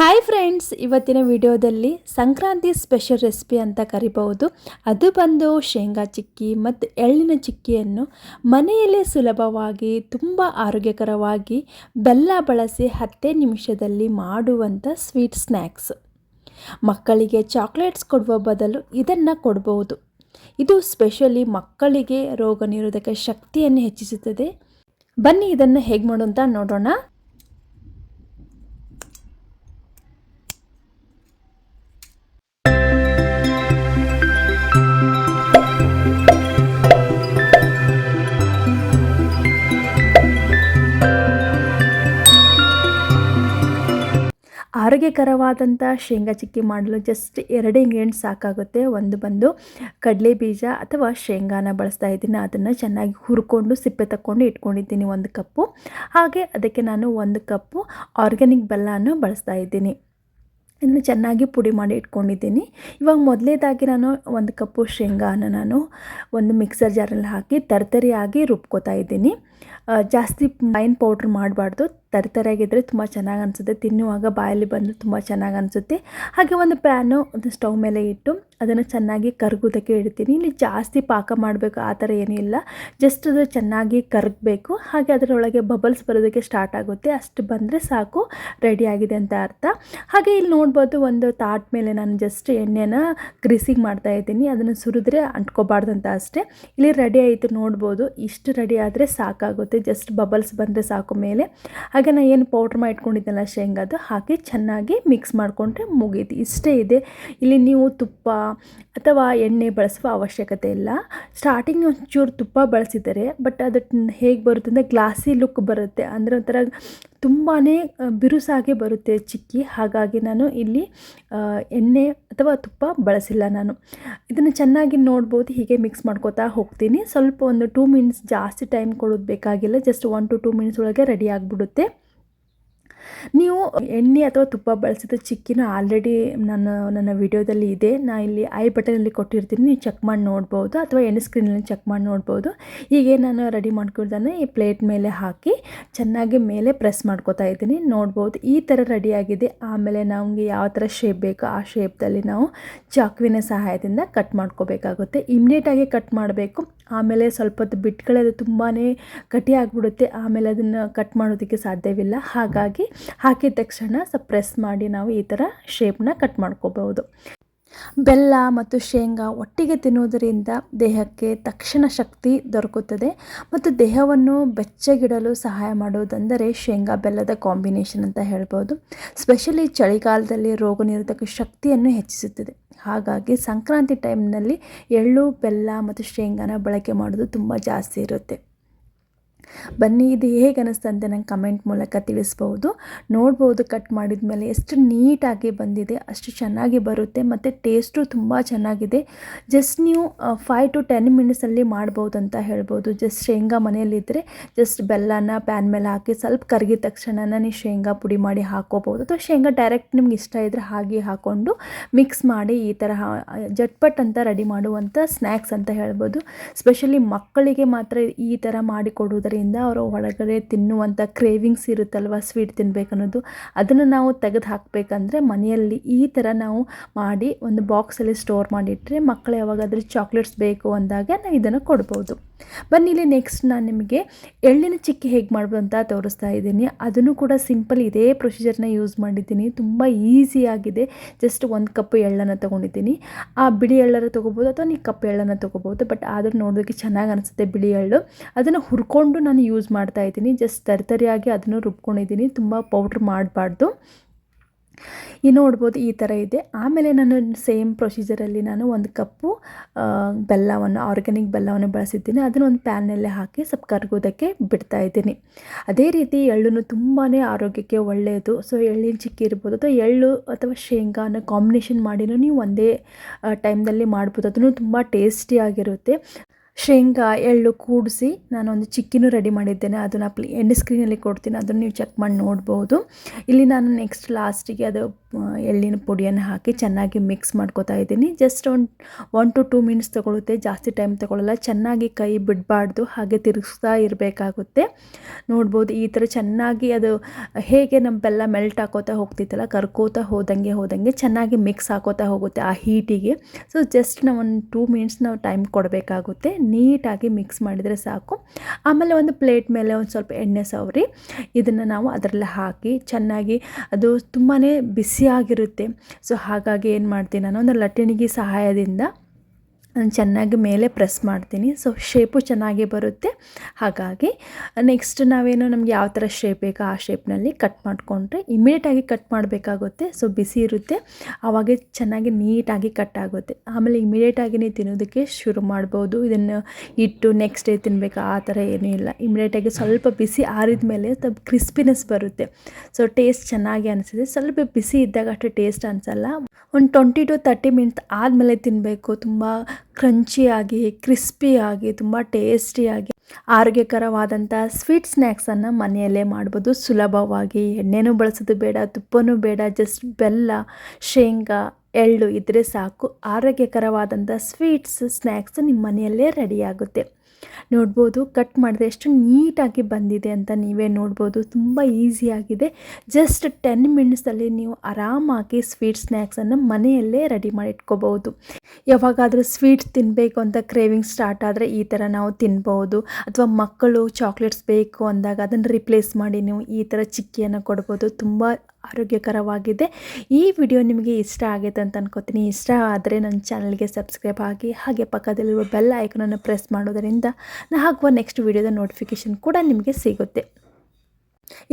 Hi friends ಇವತ್ತಿನ ವಿಡಿಯೋದಲ್ಲಿ Sankranti special recipe ಅಂತ ಕರಿಬಹುದು. ಅದು ಬಂದು ಶೇಂಗಾ ಚಿಕ್ಕಿ ಮತ್ತು ಎಳ್ಳಿನ ಚಿಕ್ಕಿಯನ್ನು ಮನೆಯಲ್ಲೇ ಸುಲಭವಾಗಿ, ತುಂಬ ಆರೋಗ್ಯಕರವಾಗಿ ಬೆಲ್ಲ ಬಳಸಿ ಹತ್ತೇ ನಿಮಿಷದಲ್ಲಿ ಮಾಡುವಂಥ ಸ್ವೀಟ್ ಸ್ನ್ಯಾಕ್ಸ್ ಮಕ್ಕಳಿಗೆ ಚಾಕ್ಲೇಟ್ಸ್ ಕೊಡುವ ಬದಲು ಇದನ್ನು ಕೊಡಬಹುದು. ಇದು ಸ್ಪೆಷಲಿ ಮಕ್ಕಳಿಗೆ ರೋಗ ನಿರೋಧಕ ಶಕ್ತಿಯನ್ನು ಹೆಚ್ಚಿಸುತ್ತದೆ. ಬನ್ನಿ ಇದನ್ನು ಹೇಗೆ ಮಾಡೋಂತ ನೋಡೋಣ. ಆರೋಗ್ಯಕರವಾದಂಥ ಶೇಂಗಾ ಚಿಕ್ಕಿ ಮಾಡಲು ಜಸ್ಟ್ ಎರಡು ಇಂಗ್ರೀಡಿಯೆಂಟ್ಸ್ ಸಾಕಾಗುತ್ತೆ. ಒಂದು ಬಂದು ಕಡಲೆ ಬೀಜ ಅಥವಾ ಶೇಂಗಾನ ಬಳಸ್ತಾ ಇದ್ದೀನಿ. ಅದನ್ನು ಚೆನ್ನಾಗಿ ಹುರ್ಕೊಂಡು ಸಿಪ್ಪೆ ತಕ್ಕೊಂಡು ಇಟ್ಕೊಂಡಿದ್ದೀನಿ ಒಂದು ಕಪ್ಪು. ಹಾಗೆ ಅದಕ್ಕೆ ನಾನು ಒಂದು ಕಪ್ಪು ಆರ್ಗ್ಯಾನಿಕ್ ಬೆಲ್ಲನೂ ಬಳಸ್ತಾ ಇದ್ದೀನಿ. ಇದನ್ನು ಚೆನ್ನಾಗಿ ಪುಡಿ ಮಾಡಿ ಇಟ್ಕೊಂಡಿದ್ದೀನಿ. ಇವಾಗ ಮೊದಲೇದಾಗಿ ನಾನು ಒಂದು ಕಪ್ಪು ಶೇಂಗಾನ ನಾನು ಒಂದು ಮಿಕ್ಸರ್ ಜಾರಲ್ಲಿ ಹಾಕಿ ತರ್ತರಿಯಾಗಿ ರುಬ್ಕೋತಾ ಇದ್ದೀನಿ. ಜಾಸ್ತಿ ಮೈನ್ ಪೌಡ್ರ್ ಮಾಡಬಾರ್ದು. ತರಿತರಿಯಾಗಿದ್ದರೆ ತುಂಬ ಚೆನ್ನಾಗಿ ಅನಿಸುತ್ತೆ. ತಿನ್ನುವಾಗ ಬಾಯಲ್ಲಿ ಬಂದು ತುಂಬ ಚೆನ್ನಾಗಿ ಅನಿಸುತ್ತೆ. ಹಾಗೆ ಒಂದು ಪ್ಯಾನು ಒಂದು ಸ್ಟವ್ ಮೇಲೆ ಇಟ್ಟು ಅದನ್ನು ಚೆನ್ನಾಗಿ ಕರಗೋದಕ್ಕೆ ಇಡ್ತೀನಿ. ಇಲ್ಲಿ ಜಾಸ್ತಿ ಪಾಕ ಮಾಡಬೇಕು, ಆ ಥರ ಏನೂ ಇಲ್ಲ. ಜಸ್ಟ್ ಅದು ಚೆನ್ನಾಗಿ ಕರಗಬೇಕು. ಹಾಗೆ ಅದರೊಳಗೆ ಬಬಲ್ಸ್ ಬರೋದಕ್ಕೆ ಸ್ಟಾರ್ಟ್ ಆಗುತ್ತೆ. ಅಷ್ಟು ಬಂದರೆ ಸಾಕು. ರೆಡಿ ಆಗಿದೆ ಅಂತ ಅರ್ಥ. ಹಾಗೆ ಇಲ್ಲಿ ನೋಡ್ಬೋದು ಒಂದು ತಾಟ್ ಮೇಲೆ ನಾನು ಜಸ್ಟ್ ಎಣ್ಣೆನ ಗ್ರೀಸಿಂಗ್ ಮಾಡ್ತಾ ಇದ್ದೀನಿ. ಅದನ್ನು ಸುರಿದ್ರೆ ಅಂಟ್ಕೋಬಾರ್ದು ಅಂತ ಅಷ್ಟೇ. ಇಲ್ಲಿ ರೆಡಿ ಆಯಿತು ನೋಡ್ಬೋದು. ಇಷ್ಟು ರೆಡಿ ಆದರೆ ಸಾಕಾಗುತ್ತೆ. ಜಸ್ಟ್ ಬಬಲ್ಸ್ ಬಂದರೆ ಸಾಕು ಮೇಲೆ. ಹಾಗೆ ನಾನು ಏನು ಪೌಡ್ರ್ ಶೇಂಗಾ ಶೇಂಗಾದು ಹಾಕಿ ಚೆನ್ನಾಗಿ ಮಿಕ್ಸ್ ಮಾಡಿಕೊಂಡ್ರೆ ಮುಗೀತು. ಇಷ್ಟೇ ಇದೆ. ಇಲ್ಲಿ ನೀವು ತುಪ್ಪ ಅಥವಾ ಎಣ್ಣೆ ಬಳಸುವ ಅವಶ್ಯಕತೆ ಇಲ್ಲ. ಸ್ಟಾರ್ಟಿಂಗ್ ಒಂಚೂರು ತುಪ್ಪ ಬಳಸಿದ್ದಾರೆ ಬಟ್ ಅದು ಹೇಗೆ ಬರುತ್ತೆ ಅಂದರೆ ಗ್ಲಾಸಿ ಲುಕ್ ಬರುತ್ತೆ. ಅಂದರೆ ಒಂಥರ ತುಂಬಾ ಬಿರುಸಾಗೆ ಬರುತ್ತೆ ಚಿಕ್ಕಿ. ಹಾಗಾಗಿ ನಾನು ಇಲ್ಲಿ ಎಣ್ಣೆ ಅಥವಾ ತುಪ್ಪ ಬಳಸಿಲ್ಲ ನಾನು. ಇದನ್ನು ಚೆನ್ನಾಗಿ ನೋಡ್ಬೋದು, ಹೀಗೆ ಮಿಕ್ಸ್ ಮಾಡ್ಕೋತಾ ಹೋಗ್ತೀನಿ. ಸ್ವಲ್ಪ ಒಂದು ಟೂ ಮಿನಿಟ್ಸ್ ಜಾಸ್ತಿ ಟೈಮ್ ಕೊಡೋದು ಬೇಕಾಗಿಲ್ಲ. Just one to two minutes ಒಳಗೆ ರೆಡಿ ಆಗಿಬಿಡುತ್ತೆ. ನೀವು ಎಣ್ಣೆ ಅಥವಾ ತುಪ್ಪ ಬಳಸಿದ ಚಿಕ್ಕಿನ ಆಲ್ರೆಡಿ ನಾನು ನನ್ನ ವಿಡಿಯೋದಲ್ಲಿ ಇದೆ. ನಾನು ಇಲ್ಲಿ ಐ ಬಟನಲ್ಲಿ ಕೊಟ್ಟಿರ್ತೀನಿ. ನೀವು ಚೆಕ್ ಮಾಡಿ ನೋಡ್ಬೋದು ಅಥವಾ ಎಣ್ಣೆ ಸ್ಕ್ರೀನಲ್ಲಿ ಚೆಕ್ ಮಾಡಿ ನೋಡ್ಬೋದು. ಹೀಗೆ ನಾನು ರೆಡಿ ಮಾಡ್ಕೊಳ್ದಾನೆ ಈ ಪ್ಲೇಟ್ ಮೇಲೆ ಹಾಕಿ ಚೆನ್ನಾಗಿ ಮೇಲೆ ಪ್ರೆಸ್ ಮಾಡ್ಕೋತಾ ಇದ್ದೀನಿ. ನೋಡ್ಬೋದು ಈ ಥರ ರೆಡಿಯಾಗಿದೆ ಆಮೇಲೆ ನಮಗೆ ಯಾವ ಥರ ಶೇಪ್ ಬೇಕೋ ಆ ಶೇಪ್ದಲ್ಲಿ ನಾವು ಚಾಕುವಿನ ಸಹಾಯದಿಂದ ಕಟ್ ಮಾಡ್ಕೋಬೇಕಾಗುತ್ತೆ. ಇಮ್ಮಿಡಿಯೇಟಾಗಿ ಕಟ್ ಮಾಡಬೇಕು. ಆಮೇಲೆ ಸ್ವಲ್ಪ ಹೊತ್ತು ಅದು ತುಂಬಾ ಗಟ್ಟಿ ಆಗಿಬಿಡುತ್ತೆ. ಆಮೇಲೆ ಅದನ್ನು ಕಟ್ ಮಾಡೋದಕ್ಕೆ ಸಾಧ್ಯವಿಲ್ಲ. ಹಾಗಾಗಿ ಹಾಕಿದ ತಕ್ಷಣ ಸ್ವಲ್ಪ ಪ್ರೆಸ್ ಮಾಡಿ ನಾವು ಈ ಥರ ಶೇಪ್ನ ಕಟ್ ಮಾಡ್ಕೋಬಹುದು ಬೆಲ್ಲ ಮತ್ತು ಶೇಂಗಾ ಒಟ್ಟಿಗೆ ತಿನ್ನುವುದರಿಂದ ದೇಹಕ್ಕೆ ತಕ್ಷಣ ಶಕ್ತಿ ದೊರಕುತ್ತದೆ ಮತ್ತು ದೇಹವನ್ನು ಬೆಚ್ಚಗಿಡಲು ಸಹಾಯ ಮಾಡುವುದೆಂದರೆ ಶೇಂಗಾ ಬೆಲ್ಲದ ಕಾಂಬಿನೇಷನ್ ಅಂತ ಹೇಳ್ಬೋದು. ಸ್ಪೆಷಲಿ ಚಳಿಗಾಲದಲ್ಲಿ ರೋಗ ನಿರೋಧಕ ಶಕ್ತಿಯನ್ನು ಹೆಚ್ಚಿಸುತ್ತದೆ. ಹಾಗಾಗಿ ಸಂಕ್ರಾಂತಿ ಟೈಮ್ನಲ್ಲಿ ಎಳ್ಳು ಬೆಲ್ಲ ಮತ್ತು ಶೇಂಗಾನ ಬಳಕೆ ಮಾಡೋದು ತುಂಬ ಜಾಸ್ತಿ ಇರುತ್ತೆ. ಬನ್ನಿ, ಇದು ಹೇಗೆ ಅಂತ ನಂಗೆ ಕಮೆಂಟ್ ಮೂಲಕ ತಿಳಿಸ್ಬೋದು. ನೋಡ್ಬೋದು, ಕಟ್ ಮಾಡಿದ ಮೇಲೆ ಎಷ್ಟು ನೀಟಾಗಿ ಬಂದಿದೆ, ಅಷ್ಟು ಚೆನ್ನಾಗಿ ಬರುತ್ತೆ, ಮತ್ತು ಟೇಸ್ಟು ತುಂಬ ಚೆನ್ನಾಗಿದೆ. ಜಸ್ಟ್ ನೀವು ಫೈವ್ ಟು ಟೆನ್ ಮಿನಿಟ್ಸಲ್ಲಿ ಮಾಡ್ಬೋದು ಅಂತ ಹೇಳ್ಬೋದು. ಜಸ್ಟ್ ಶೇಂಗಾ ಮನೆಯಲ್ಲಿದ್ದರೆ ಜಸ್ಟ್ ಬೆಲ್ಲನ ಪ್ಯಾನ್ ಮೇಲೆ ಹಾಕಿ ಸ್ವಲ್ಪ ಕರಗಿದ ತಕ್ಷಣ ನೀವು ಶೇಂಗಾ ಪುಡಿ ಮಾಡಿ ಹಾಕೋಬೋದು ಅಥವಾ ಶೇಂಗಾ ಡೈರೆಕ್ಟ್ ನಿಮ್ಗೆ ಇಷ್ಟ ಇದ್ದರೆ ಹಾಗೆ ಹಾಕ್ಕೊಂಡು ಮಿಕ್ಸ್ ಮಾಡಿ ಈ ಥರ ಜಟ್ಪಟ್ ಅಂತ ರೆಡಿ ಮಾಡುವಂಥ ಸ್ನ್ಯಾಕ್ಸ್ ಅಂತ ಹೇಳ್ಬೋದು. ಸ್ಪೆಷಲಿ ಮಕ್ಕಳಿಗೆ ಮಾತ್ರ ಈ ಥರ ಮಾಡಿ ಕೊಡುವುದರಿಂದ ಅವರು ಒಳಗಡೆ ತಿನ್ನುವಂಥ ಕ್ರೇವಿಂಗ್ಸ್ ಇರುತ್ತಲ್ವ ಸ್ವೀಟ್ ತಿನ್ನಬೇಕನ್ನೋದು ಅದನ್ನು ನಾವು ತೆಗೆದು ಹಾಕಬೇಕಂದ್ರೆ ಮನೆಯಲ್ಲಿ ಈ ಥರ ನಾವು ಮಾಡಿ ಒಂದು ಬಾಕ್ಸಲ್ಲಿ ಸ್ಟೋರ್ ಮಾಡಿಟ್ಟರೆ ಮಕ್ಕಳು ಯಾವಾಗಾದರೂ ಚಾಕ್ಲೇಟ್ಸ್ ಬೇಕು ಅಂದಾಗ ನಾವು ಇದನ್ನು ಕೊಡ್ಬೋದು. ಬನ್ನಿ, ಇಲ್ಲಿ ನೆಕ್ಸ್ಟ್ ನಾನು ನಿಮಗೆ ಎಳ್ಳಿನ ಚಿಕ್ಕಿ ಹೇಗೆ ಮಾಡ್ಬೋದು ಅಂತ ತೋರಿಸ್ತಾ ಇದ್ದೀನಿ. ಅದನ್ನು ಕೂಡ ಸಿಂಪಲ್ ಇದೇ ಪ್ರೊಸೀಜರ್ನ ಯೂಸ್ ಮಾಡಿದ್ದೀನಿ. ತುಂಬ ಈಸಿಯಾಗಿದೆ ಜಸ್ಟ್ ಒಂದು ಕಪ್ ಎಳ್ಳನ್ನು ತೊಗೊಂಡಿದ್ದೀನಿ. ಆ ಬಿಳಿ ಎಳ್ಳರ ತೊಗೋಬೋದು ಅಥವಾ ನೀವು ಕಪ್ ಎಳ್ಳನ್ನು ತೊಗೋಬೋದು ಬಟ್ ಆದರೂ ನೋಡೋದಕ್ಕೆ ಚೆನ್ನಾಗಿ ಅನಿಸುತ್ತೆ ಬಿಳಿ ಎಳ್ಳು. ಅದನ್ನು ಹುರ್ಕೊಂಡು ನಾನು ಯೂಸ್ ಮಾಡ್ತಾ ಇದ್ದೀನಿ. ಜಸ್ಟ್ ತರಿತರಿಯಾಗಿ ಅದನ್ನು ರುಬ್ಕೊಂಡಿದ್ದೀನಿ. ತುಂಬ ಪೌಡ್ರ್ ಮಾಡಬಾರ್ದು. ಈ ನೋಡ್ಬೋದು ಈ ಥರ ಇದೆ. ಆಮೇಲೆ ನಾನು ಸೇಮ್ ಪ್ರೊಸೀಜರಲ್ಲಿ ನಾನು ಒಂದು ಕಪ್ಪು ಬೆಲ್ಲವನ್ನು, ಆರ್ಗ್ಯಾನಿಕ್ ಬೆಲ್ಲವನ್ನು ಬಳಸಿದ್ದೀನಿ. ಅದನ್ನು ಒಂದು ಪ್ಯಾನಲ್ಲೇ ಹಾಕಿ ಸ್ವಲ್ಪ ಕರಗೋದಕ್ಕೆ ಬಿಡ್ತಾ ಇದ್ದೀನಿ. ಅದೇ ರೀತಿ ಎಳ್ಳು ತುಂಬಾ ಆರೋಗ್ಯಕ್ಕೆ ಒಳ್ಳೆಯದು ಸೊ, ಎಳ್ಳಿನ ಚಿಕ್ಕಿ ಇರ್ಬೋದು ಅಥವಾ ಎಳ್ಳು ಅಥವಾ ಶೇಂಗಾನ ಕಾಂಬಿನೇಷನ್ ಮಾಡಿನೂ ನೀವು ಒಂದೇ ಟೈಮ್ದಲ್ಲಿ ಮಾಡ್ಬೋದು. ಅದನ್ನು ತುಂಬ ಟೇಸ್ಟಿಯಾಗಿರುತ್ತೆ ಶೇಂಗಾ, ಎಳ್ಳು ಕೂಡಿಸಿ ನಾನೊಂದು ಚಿಕ್ಕಿನೂ ರೆಡಿ ಮಾಡಿದ್ದೇನೆ. ಅದನ್ನು ಪ್ಲೇ ಎಂಡ್ ಸ್ಕ್ರೀನಲ್ಲಿ ಕೊಡ್ತೀನಿ. ಅದನ್ನು ನೀವು ಚೆಕ್ ಮಾಡಿ ನೋಡ್ಬೋದು. ಇಲ್ಲಿ ನಾನು ನೆಕ್ಸ್ಟ್ ಲಾಸ್ಟಿಗೆ ಅದು ಎಳ್ಳಿನ ಪುಡಿಯನ್ನು ಹಾಕಿ ಚೆನ್ನಾಗಿ ಮಿಕ್ಸ್ ಮಾಡ್ಕೋತಾ ಇದ್ದೀನಿ. ಜಸ್ಟ್ ಒಂದು ಒನ್ ಟು ಟೂ ಮಿನಿಟ್ಸ್ ತೊಗೊಳುತ್ತೆ. ಜಾಸ್ತಿ ಟೈಮ್ ತೊಗೊಳ್ಳಲ್ಲ ಚೆನ್ನಾಗಿ ಕೈ ಬಿಡಬಾರ್ದು. ಹಾಗೆ ತಿರುಗಿಸ್ತಾ ಇರಬೇಕಾಗುತ್ತೆ. ನೋಡ್ಬೋದು ಈ ಥರ ಚೆನ್ನಾಗಿ ಅದು ಹೇಗೆ ನಮ್ಮ ಬೆಲ್ಲ ಮೆಲ್ಟ್ ಹಾಕೋತಾ ಹೋಗ್ತಿತ್ತಲ್ಲ, ಕರ್ಕೋತಾ ಹೋದಂಗೆ ಹೋದಂಗೆ ಚೆನ್ನಾಗಿ ಮಿಕ್ಸ್ ಹಾಕೋತಾ ಹೋಗುತ್ತೆ ಆ ಹೀಟಿಗೆ ಸೊ ಜಸ್ಟ್ ನಾವು ಒಂದು ಟೂ ಮಿನಿಟ್ಸ್ ನಾವು ಟೈಮ್ ಕೊಡಬೇಕಾಗುತ್ತೆ. ನೀಟಾಗಿ ಮಿಕ್ಸ್ ಮಾಡಿದರೆ ಸಾಕು. ಆಮೇಲೆ ಒಂದು ಪ್ಲೇಟ್ ಮೇಲೆ ಒಂದು ಸ್ವಲ್ಪ ಎಣ್ಣೆ ಸವರಿ. ಇದನ್ನು ನಾವು ಅದರಲ್ಲಿ ಹಾಕಿ ಚೆನ್ನಾಗಿ ಅದು ತುಂಬಾ ಬಿಸಿಯಾಗಿರುತ್ತೆ. ಸೊ ಹಾಗಾಗಿ ಏನು ಮಾಡ್ತೀನಿ ನಾನು ಒಂದು ಲಟ್ಟಣಿಗೆ ಸಹಾಯದಿಂದ ಚೆನ್ನಾಗಿ ಮೇಲೆ ಪ್ರೆಸ್ ಮಾಡ್ತೀನಿ. ಸೊ ಶೇಪು ಚೆನ್ನಾಗಿ ಬರುತ್ತೆ. ಹಾಗಾಗಿ ನೆಕ್ಸ್ಟ್ ನಾವೇನು ನಮಗೆ ಯಾವ ಥರ ಶೇಪ್ ಬೇಕೋ ಆ ಶೇಪ್ನಲ್ಲಿ ಕಟ್ ಮಾಡಿಕೊಂಡ್ರೆ ಇಮಿಡಿಯೇಟಾಗಿ ಕಟ್ ಮಾಡಬೇಕಾಗುತ್ತೆ. ಸೊ ಬಿಸಿ ಇರುತ್ತೆ. ಆವಾಗೆ ಚೆನ್ನಾಗಿ ನೀಟಾಗಿ ಕಟ್ ಆಗುತ್ತೆ. ಆಮೇಲೆ ಇಮಿಡಿಯೇಟಾಗಿ ತಿನ್ನೋದಕ್ಕೆ ಶುರು ಮಾಡ್ಬೋದು. ಇದನ್ನು ಇಟ್ಟು ನೆಕ್ಸ್ಟ್ ಡೇ ತಿನ್ನಬೇಕು ಆ ಥರ ಏನೂ ಇಲ್ಲ. ಇಮಿಡಿಯೇಟಾಗಿ ಸ್ವಲ್ಪ ಬಿಸಿ ಆರಿದ ಮೇಲೆ ಸ್ವಲ್ಪ ಕ್ರಿಸ್ಪಿನೆಸ್ ಬರುತ್ತೆ. ಸೊ ಟೇಸ್ಟ್ ಚೆನ್ನಾಗಿ ಅನಿಸಿದೆ ಸ್ವಲ್ಪ ಬಿಸಿ ಇದ್ದಾಗ ಅಷ್ಟು ಟೇಸ್ಟ್ ಅನಿಸಲ್ಲ. ಒಂದು ಟ್ವೆಂಟಿ ಟು ತರ್ಟಿ ಮಿನಿಟ್ಸ್ ಆದಮೇಲೆ ತಿನ್ನಬೇಕು ತುಂಬ ಕ್ರಂಚಿಯಾಗಿ, ಕ್ರಿಸ್ಪಿಯಾಗಿ, ತುಂಬ ಟೇಸ್ಟಿಯಾಗಿ ಆರೋಗ್ಯಕರವಾದಂಥ ಸ್ವೀಟ್ ಸ್ನ್ಯಾಕ್ಸನ್ನು ಮನೆಯಲ್ಲೇ ಮಾಡ್ಬೋದು. ಸುಲಭವಾಗಿ ಎಣ್ಣೆನೂ ಬಳಸೋದು ಬೇಡ, ತುಪ್ಪನೂ ಬೇಡ, ಜಸ್ಟ್ ಬೆಲ್ಲ, ಶೇಂಗಾ, ಎಳ್ಳು ಇದ್ದರೆ ಸಾಕು. ಆರೋಗ್ಯಕರವಾದಂಥ ಸ್ವೀಟ್ಸ್, ಸ್ನ್ಯಾಕ್ಸ್ ನಿಮ್ಮ ಮನೆಯಲ್ಲೇ ರೆಡಿಯಾಗುತ್ತೆ ನೋಡ್ಬೋದು ಕಟ್ ಮಾಡಿದ್ರೆ ಎಷ್ಟು ನೀಟಾಗಿ ಬಂದಿದೆ ಅಂತ ನೀವೇ ನೋಡ್ಬೋದು. ತುಂಬ ಈಸಿಯಾಗಿದೆ ಜಸ್ಟ್ ಟೆನ್ ಮಿನಿಟ್ಸಲ್ಲಿ ನೀವು ಆರಾಮಾಗಿ ಸ್ವೀಟ್ ಸ್ನ್ಯಾಕ್ಸನ್ನು ಮನೆಯಲ್ಲೇ ರೆಡಿ ಮಾಡಿ ಇಟ್ಕೋಬೋದು ಯಾವಾಗಾದರೂ ಸ್ವೀಟ್ ತಿನ್ನಬೇಕು ಅಂತ ಕ್ರೇವಿಂಗ್ ಸ್ಟಾರ್ಟ್ ಆದರೆ ಈ ಥರ ನಾವು ತಿನ್ಬೋದು ಅಥವಾ ಮಕ್ಕಳು ಚಾಕ್ಲೇಟ್ಸ್ ಬೇಕು ಅಂದಾಗ ಅದನ್ನು ರಿಪ್ಲೇಸ್ ಮಾಡಿ ನೀವು ಈ ಥರ ಚಿಕ್ಕಿಯನ್ನು ಕೊಡ್ಬೋದು. ತುಂಬ ಆರೋಗ್ಯಕರವಾಗಿದೆ. ಈ ವಿಡಿಯೋ ನಿಮಗೆ ಇಷ್ಟ ಆಗಿದೆ ಅಂತ ಅನ್ಕೋತೀನಿ. ಇಷ್ಟ ಆದರೆ ನನ್ನ ಚಾನಲ್ಗೆ ಸಬ್ಸ್ಕ್ರೈಬ್ ಆಗಿ ಹಾಗೆ ಪಕ್ಕದಲ್ಲಿರುವ ಬೆಲ್ ಐಕನನ್ನು ಪ್ರೆಸ್ ಮಾಡೋದರಿಂದ ನಾ ಹಾಕುವ ನೆಕ್ಸ್ಟ್ ವೀಡಿಯೋದ ನೋಟಿಫಿಕೇಷನ್ ಕೂಡ ನಿಮಗೆ ಸಿಗುತ್ತೆ.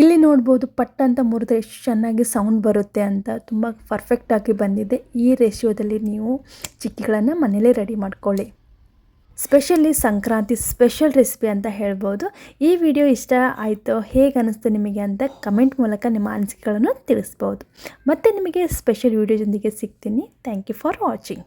ಇಲ್ಲಿ ನೋಡ್ಬೋದು ಪಟ್ ಅಂತ ಮುರಿದ್ರೆ ಎಷ್ಟು ಚೆನ್ನಾಗಿ ಸೌಂಡ್ ಬರುತ್ತೆ ಅಂತ ತುಂಬ ಪರ್ಫೆಕ್ಟಾಗಿ ಬಂದಿದೆ. ಈ ರೇಷಿಯೋದಲ್ಲಿ ನೀವು ಚಿಕ್ಕಿಗಳನ್ನು ಮನೇಲೇ ರೆಡಿ ಮಾಡ್ಕೊಳ್ಳಿ. ಸ್ಪೆಷಲಿ ಸಂಕ್ರಾಂತಿ ಸ್ಪೆಷಲ್ ರೆಸಿಪಿ ಅಂತ ಹೇಳ್ಬೋದು. ಈ ವಿಡಿಯೋ ಇಷ್ಟ ಆಯಿತು ಹೇಗೆ ಅನ್ನಿಸ್ತು ನಿಮಗೆ ಅಂತ ಕಮೆಂಟ್ ಮೂಲಕ ನಿಮ್ಮ ಅನಿಸಿಕೆಗಳನ್ನು ತಿಳಿಸ್ಬೋದು. ಮತ್ತು ನಿಮಗೆ ಸ್ಪೆಷಲ್ ವೀಡಿಯೋದೊಂದಿಗೆ ಸಿಗ್ತೀನಿ. Thank you for watching